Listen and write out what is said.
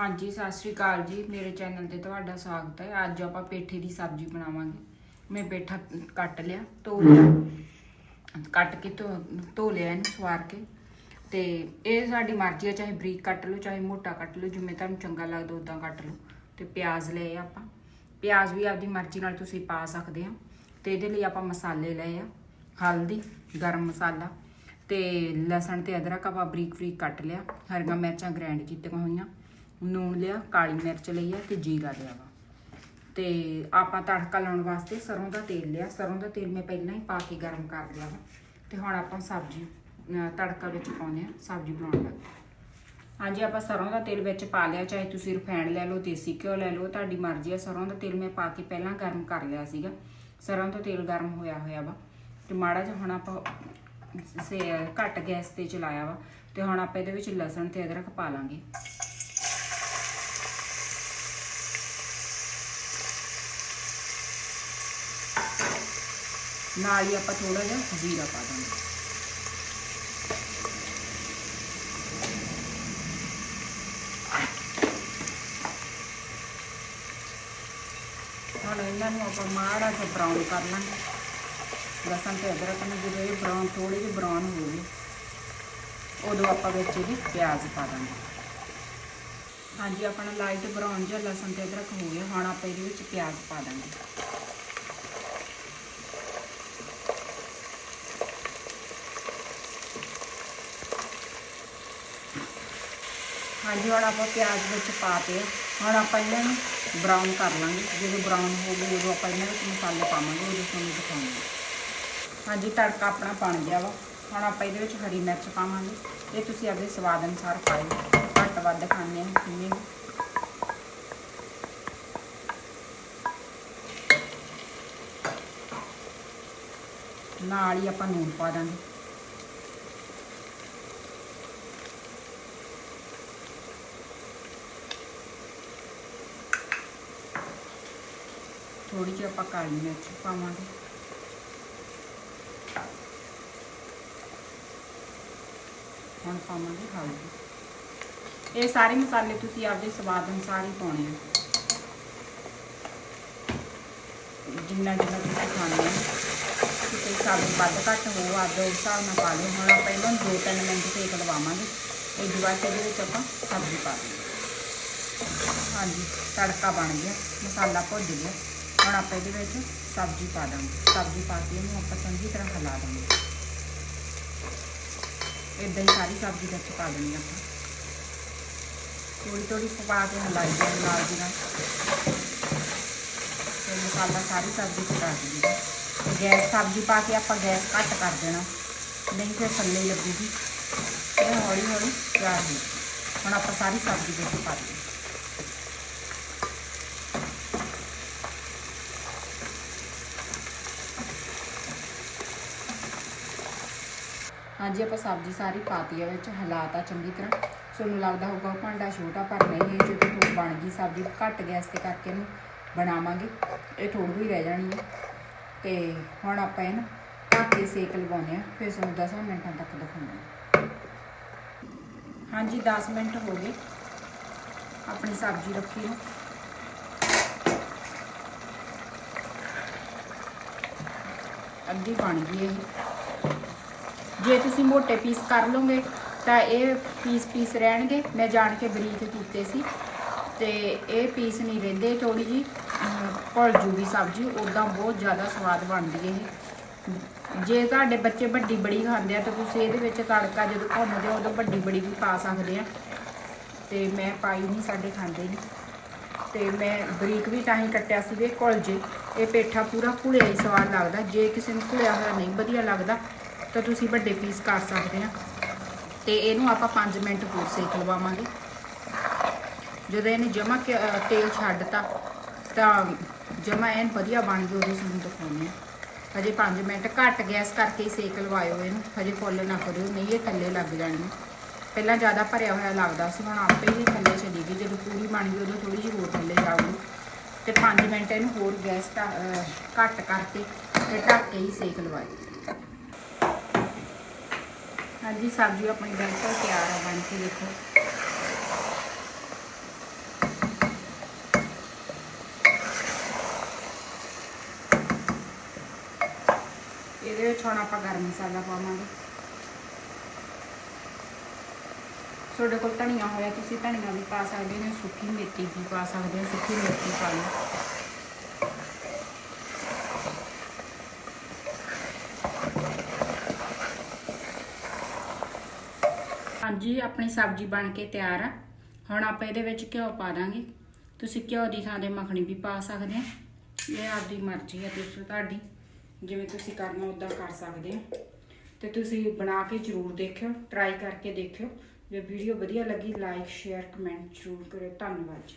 ਹਾਂਜੀ, ਸਤਿ ਸ਼੍ਰੀ ਅਕਾਲ ਜੀ। ਮੇਰੇ ਚੈਨਲ ਤੇ ਤੁਹਾਡਾ ਸਵਾਗਤ ਹੈ। ਅੱਜ ਆਪਾਂ ਪੇਠੇ ਦੀ ਸਬਜ਼ੀ ਬਣਾਵਾਂਗੇ। ਮੈਂ ਪੇਠਾ ਕੱਟ ਲਿਆ, ਧੋ ਲਿਆ। ਕੱਟ ਕੇ ਧੋ ਧੋ ਲਿਆ ਇਹਨੂੰ ਸਵਾਰ ਕੇ। ਤੇ ਇਹ ਸਾਡੀ ਮਰਜ਼ੀ ਹੈ, ਚਾਹੇ ਬਰੀਕ ਕੱਟ ਲਓ, ਚਾਹੇ ਮੋਟਾ ਕੱਟ ਲਓ, ਜਿਵੇਂ ਤੁਹਾਨੂੰ ਚੰਗਾ ਲੱਗਦਾ ਉਦਾਂ ਕੱਟ ਲਓ। ਤੇ ਪਿਆਜ਼ ਲਏ ਆ ਆਪਾਂ। ਪਿਆਜ਼ ਵੀ ਆਪਦੀ ਮਰਜ਼ੀ ਨਾਲ ਤੁਸੀਂ ਪਾ ਸਕਦੇ ਆ ਤੇ ਇਹਦੇ ਲਈ ਆਪਾਂ ਮਸਾਲੇ ਲਏ ਆ। ਹਲਦੀ, ਗਰਮ ਮਸਾਲਾ ਤੇ ਲਸਣ ਤੇ ਅਦਰਕ ਆਪਾਂ ਬਰੀਕ ਬਰੀਕ ਕੱਟ ਲਿਆ। ਹਰੀਆਂ ਮਿਰਚਾਂ ਗ੍ਰਾਈਂਡ ਕੀਤੀਆਂ ਹੋਈਆਂ। ਨੂਣ ਲਿਆ, ਕਾਲੀ ਮਿਰਚ ਲਈ ਆ ਤੇ ਜੀਰਾ ਲਿਆ ਵਾ। ਤੇ ਆਪਾਂ ਤੜਕਾ ਲਾਉਣ ਵਾਸਤੇ ਸਰੋਂ ਦਾ ਤੇਲ ਲਿਆ। ਸਰੋਂ ਦਾ ਤੇਲ ਮੈਂ ਪਹਿਲਾਂ ਹੀ ਪਾ ਕੇ ਗਰਮ ਕਰ ਲਿਆ ਵਾ। ਤੇ ਹੁਣ ਆਪਾਂ ਸਬਜ਼ੀ ਤੜਕਾ ਵਿੱਚ ਪਾਉਂਦੇ ਆ ਸਬਜ਼ੀ ਬਣਾਉਣ ਲੱਗੇ ਹਾਂਜੀ, ਆਪਾਂ ਸਰੋਂ ਦਾ ਤੇਲ ਵਿੱਚ ਪਾ ਲਿਆ। ਚਾਹੇ ਤੁਸੀਂ ਰਿਫਾਈਂਡ ਲੈ ਲਓ, ਦੇਸੀ ਘਿਓ ਲੈ ਲਓ, ਤੁਹਾਡੀ ਮਰਜ਼ੀ ਆ। ਸਰੋਂ ਦਾ ਤੇਲ ਮੈਂ ਪਾ ਕੇ ਪਹਿਲਾਂ ਗਰਮ ਕਰ ਲਿਆ ਸੀਗਾ। ਸਰੋਂ ਦਾ ਤੇਲ ਗਰਮ ਹੋਇਆ ਹੋਇਆ ਵਾ। ਤੇ ਮਾੜਾ ਜਿਹਾ ਹੁਣ ਆਪਾਂ ਸੇ, ਘੱਟ ਗੈਸ ਤੇ ਚਲਾਇਆ ਵਾ। ਤੇ ਹੁਣ ਆਪਾਂ ਇਹਦੇ ਵਿੱਚ ਲਸਣ ਤੇ ਅਦਰਕ ਪਾ ਲਾਂਗੇ। ਨਾਲ ਹੀ ਆਪਾਂ ਥੋੜਾ ਜਿਹਾ ਜੀਰਾ ਪਾ ਦਾਂਗੇ। ਹੁਣ ਇਹਨਾਂ ਨੂੰ ਆਪਾਂ ਮਾੜਾ ਜਿਹਾ ਬਰਾਊਨ ਕਰ ਲਾਂਗੇ। ਲਸਣ ਤੇ ਅਦਰਕ ਨੂੰ ਜਦੋਂ ਇਹ ਬਰਾਊਨ ਥੋੜੇ ਜਿਹੇ ਬਰਾਊਨ ਹੋ ਗਏ ਉਦੋਂ ਆਪਾਂ ਵਿੱਚ ਇਹਦੀ ਪਿਆਜ਼ ਪਾ ਦਾਂਗੇ। ਹਾਂਜੀ, ਆਪਣਾ ਲਾਈਟ ਬਰਾਊਨ ਜਿਹਾ ਲਸਣ ਤੇ ਅਦਰਕ ਹੋ ਗਿਆ, ਹੁਣ ਆਪਾਂ ਇਹਦੇ ਵਿੱਚ ਪਿਆਜ਼ ਪਾ ਦਾਂਗੇ। ਹਾਂਜੀ, ਹੁਣ ਆਪਾਂ ਪਿਆਜ਼ ਵਿੱਚ ਪਾਤੇ ਆ। ਹੁਣ ਆਪਾਂ ਇਹਨਾਂ ਨੂੰ ਬਰਾਊਨ ਕਰ ਲਾਂਗੇ। ਜਦੋਂ ਬਰਾਊਨ ਹੋ ਗਏ, ਉਦੋਂ ਆਪਾਂ ਇਹਨਾਂ ਵਿੱਚ ਮਸਾਲੇ ਪਾਵਾਂਗੇ ਉਦੋਂ ਤੁਹਾਨੂੰ ਦਿਖਾਵਾਂਗੇ ਹਾਂਜੀ, ਤੜਕਾ ਆਪਣਾ ਬਣ ਗਿਆ ਵਾ। ਹੁਣ ਆਪਾਂ ਇਹਦੇ ਵਿੱਚ ਹਰੀ ਮਿਰਚ ਪਾਵਾਂਗੇ। ਇਹ ਤੁਸੀਂ ਆਪਣੇ ਸਵਾਦ ਅਨੁਸਾਰ ਪਾਇਓ ਘੱਟ ਵੱਧ ਖਾਣੇ ਨੇ ਕਿੰਨੇ ਨਾਲ ਹੀ ਆਪਾਂ ਨੂਨ ਪਾ ਦਾਂਗੇ। ਥੋੜੀ ਜਿਹੀ ਆਪਾਂ ਕਾਲੀ ਮਿਰਚ ਪਾਵਾਂਗੇ ਹੁਣ ਪਾਵਾਂਗੇ ਹਲਦੀ ਇਹ ਸਾਰੇ ਮਸਾਲੇ ਤੁਸੀਂ ਆਪਦੇ ਸਵਾਦ ਅਨੁਸਾਰ ਹੀ ਪਾਉਣੇ ਆ ਜਿੰਨਾ ਜਿੰਨਾ ਤੁਸੀਂ ਖਾਣੇ ਆ ਕਿਤੇ ਸਬਜ਼ੀ ਵੱਧ ਘੱਟ ਹੋ ਆਪਦੇ ਉਸ ਹਿਸਾਬ ਨਾਲ ਪਾ ਲਿਓ ਹੁਣ ਆਪਾਂ ਇਹਨਾਂ ਨੂੰ 2-3 ਮਿੰਟ ਸੇਕ ਲਵਾਵਾਂਗੇ ਇਹ ਤੋਂ ਬਾਅਦ ਇਹਦੇ ਵਿੱਚ ਆਪਾਂ ਸਬਜ਼ੀ ਪਾ ਦਾਂਗੇ ਹਾਂਜੀ ਤੜਕਾ ਬਣ ਗਿਆ ਮਸਾਲਾ ਭੁੱਜ ਗਿਆ ਹੁਣ ਆਪਾਂ ਇਹਦੇ ਵਿੱਚ ਸਬਜ਼ੀ ਪਾ ਦਾਂਗੇ। ਸਬਜ਼ੀ ਪਾ ਕੇ ਇਹਨੂੰ ਆਪਾਂ ਚੰਗੀ ਤਰ੍ਹਾਂ ਹਿਲਾ ਦਾਂਗੇ। ਇਦਾਂ ਹੀ ਸਾਰੀ ਸਬਜ਼ੀ ਵਿੱਚ ਪਾ ਦੇਣੀ ਆਪਾਂ। ਥੋੜੀ ਥੋੜੀ ਪਾ ਕੇ ਹਿਲਾਈ ਜਾਣੀ ਨਾਲ ਦੀ ਨਾਲ। ਤੇ ਮਸਾਲਾ ਸਾਰੀ ਸਬਜ਼ੀ ਚ ਪਾ ਦੇਣੀ। ਗੈਸ ਸਬਜ਼ੀ ਪਾ ਕੇ ਆਪਾਂ ਗੈਸ ਘੱਟ ਕਰ ਦੇਣਾ। ਨਹੀਂ ਫਿਰ ਥੱਲੇ ਲੱਗੂਗੀ। ਇਹ ਹੌਲੀ ਹੌਲੀ ਤਿਆਰ ਹੋ ਹੁਣ ਆਪਾਂ ਸਾਰੀ ਸਬਜ਼ੀ ਵਿੱਚ ਪਾ ਦਿੰਦੇ ਹਾਂਜੀ, ਆਪਾਂ ਸਬਜ਼ੀ ਸਾਰੀ ਪਾਤੀ ਆ ਵਿੱਚ, ਹਲਾਤਾ ਚੰਗੀ ਤਰ੍ਹਾਂ। ਤੁਹਾਨੂੰ ਲੱਗਦਾ ਹੋਊਗਾ ਉਹ ਭਾਂਡਾ ਛੋਟਾ, ਪਰ ਨਹੀਂ, ਇਹ ਜਦੋਂ ਬਣ ਗਈ ਸਬਜ਼ੀ, ਘੱਟ ਗੈਸ ਤੇ ਕਰਕੇ ਇਹਨੂੰ ਬਣਾਵਾਂਗੇ। ਇਹ ਥੋੜੀ ਹੀ ਰਹਿ ਜਾਣੀ ਹੈ ਤੇ ਹੁਣ ਆਪਾਂ ਇਹਨੂੰ ਢੱਕ ਕੇ ਸੇਕ ਲਵਾਉਂਦੇ ਆ ਫਿਰ ਤੁਹਾਨੂੰ 10 ਮਿੰਟਾਂ ਤੱਕ ਦਿਖਾਉਂਦੇ ਹਾਂ। ਹਾਂਜੀ 10 ਮਿੰਟ ਹੋ ਗਏ। ਆਪਣੀ ਸਬਜ਼ੀ ਰੱਖੀ ਨੂੰ। ਅੱਧੀ ਬਣ ਗਈ ਇਹ। ਜੇ ਤੁਸੀਂ ਮੋٹے ਪੀਸ ਕਰ ਲਓਗੇ, ਤਾਂ ਇਹ ਪੀਸ ਪੀਸ ਰਹਿਣਗੇ। ਮੈਂ ਜਾਣ ਕੇ ਬਰੀਕ ਕੀਤੇ ਸੀ। ਤੇ ਇਹ ਪੀਸ ਨਹੀਂ ਰਹਿੰਦੇ ਥੋੜੀ ਜੀ ਭੁੱਲ ਜੂਗੀ ਸਬਜ਼ੀ ਉਦਾਂ ਬਹੁਤ ਜ਼ਿਆਦਾ ਸਵਾਦ ਬਣਦੀ ਹੈ ਇਹ। ਜੇ ਤੁਹਾਡੇ ਬੱਚੇ ਵੱਡੀ ਬੜੀ ਖਾਂਦੇ ਆ, ਤਾਂ ਤੁਸੀਂ ਇਹਦੇ ਵਿੱਚ ਤੜਕਾ ਜਦੋਂ ਭੁੰਨਦੇ ਹੋ, ਉਦੋਂ ਵੱਡੀ ਬੜੀ ਵੀ ਪਾ ਸਕਦੇ ਆ। ਤੇ ਮੈਂ ਪਾਈ ਨਹੀਂ, ਸਾਡੇ ਖਾਂਦੇ ਨਹੀਂ। ਤੇ ਮੈਂ ਬਰੀਕ ਵੀ ਤਾਂ ਹੀ ਕੱਟਿਆ ਸੀ ਵੀ ਇਹ ਇਹ ਪੇਠਾ ਪੂਰਾ ਘੁਲਿਆ ਹੀ ਸਵਾਦ ਲੱਗਦਾ। ਜੇ ਕਿਸੇ ਨੂੰ ਘੁਲਿਆ ਹੋਇਆ ਨਹੀਂ, ਵਧੀਆ ਲੱਗਦਾ। ਤਾਂ ਤੁਸੀਂ ਵੱਡੇ ਪੀਸ ਕਰ ਸਕਦੇ ਆ। ਤੇ ਇਹਨੂੰ ਆਪਾਂ 5 ਮਿੰਟ ਹੋਰ ਸੇਕ ਲਵਾਵਾਂਗੇ। ਜਦੋਂ ਇਹਨੇ ਜਮਾ ਤੇਲ ਛੱਡਤਾ, ਤਾਂ ਜਮਾ ਐਨ ਵਧੀਆ ਬਣ ਗਈ, ਉਦੋਂ ਤੁਹਾਨੂੰ ਦਿਖਾਉਂਦੇ ਆ ਹਜੇ 5 ਮਿੰਟ ਘੱਟ ਗੈਸ ਕਰਕੇ ਹੀ ਸੇਕ ਲਵਾਇਓ ਇਹਨੂੰ। ਹਜੇ ਫੁੱਲ ਨਾ ਕਰਿਓ, ਨਹੀਂ ਇਹ ਥੱਲੇ ਲੱਗ ਜਾਣੀ। ਪਹਿਲਾਂ ਜ਼ਿਆਦਾ ਭਰਿਆ ਹੋਇਆ ਲੱਗਦਾ ਸੀ, ਹੁਣ ਆਪੇ ਹੀ ਥੱਲੇ ਚਲੀ ਗਈ। ਜਦੋਂ ਪੂਰੀ ਬਣ ਗਈ, ਉਦੋਂ ਥੋੜੀ ਜਿਹੀ ਹੋਰ ਥੱਲੇ ਜਾਊਗੀ। ਤੇ 5 ਮਿੰਟ ਇਹਨੂੰ ਹੋਰ ਗੈਸ ਘੱਟ ਕਰਕੇ ਤੇ ਢੱਕ ਕੇ ਹੀ ਸੇਕ ਲਵਾਇਓ। ਹਾਂਜੀ, ਸਬਜ਼ੀ ਆਪਣੀ ਬਿਲਕੁਲ ਤਿਆਰ ਹੈ ਬਣ ਕੇ ਦੇਖੋ। ਇਹਦੇ ਵਿੱਚ ਹੁਣ ਆਪਾਂ ਗਰਮ ਮਸਾਲਾ ਪਾਵਾਂਗੇ। ਤੁਹਾਡੇ ਕੋਲ ਧਨੀਆ ਹੋਇਆ, ਤੁਸੀਂ ਧਨੀਆ ਵੀ ਪਾ ਸਕਦੇ ਹੋ, ਸੁੱਕੀ ਮੇਥੀ ਵੀ ਪਾ ਸਕਦੇ ਹੋ, ਸੁੱਕੀ ਮੇਥੀ ਪਾ ਲਓ। ਹਾਂਜੀ, ਆਪਣੀ ਸਬਜ਼ੀ ਬਣ ਕੇ ਤਿਆਰ ਆ। ਹੁਣ ਆਪਾਂ ਇਹਦੇ ਵਿੱਚ ਘਿਓ ਪਾ ਦਾਂਗੇ। ਤੁਸੀਂ ਘਿਓ ਦੀ ਥਾਂ ਤੇ ਮੱਖਣੀ ਵੀ ਪਾ ਸਕਦੇ ਆ। ਇਹ ਆਪਦੀ ਮਰਜ਼ੀ ਹੈ ਤੁਸੀਂ ਤੁਹਾਡੀ, ਜਿਵੇਂ ਤੁਸੀਂ ਕਰਨਾ ਉਦਾਂ ਕਰ ਸਕਦੇ ਹੋ ਤੇ ਤੁਸੀਂ ਬਣਾ ਕੇ ਜਰੂਰ ਦੇਖਿਓ ਟਰਾਈ ਕਰਕੇ ਦੇਖਿਓ। ਜੇ ਵੀਡੀਓ ਵਧੀਆ ਲੱਗੀ ਲਾਈਕ ਸ਼ੇਅਰ ਕਮੈਂਟ ਜਰੂਰ ਕਰਿਓ। ਧੰਨਵਾਦ ਜੀ।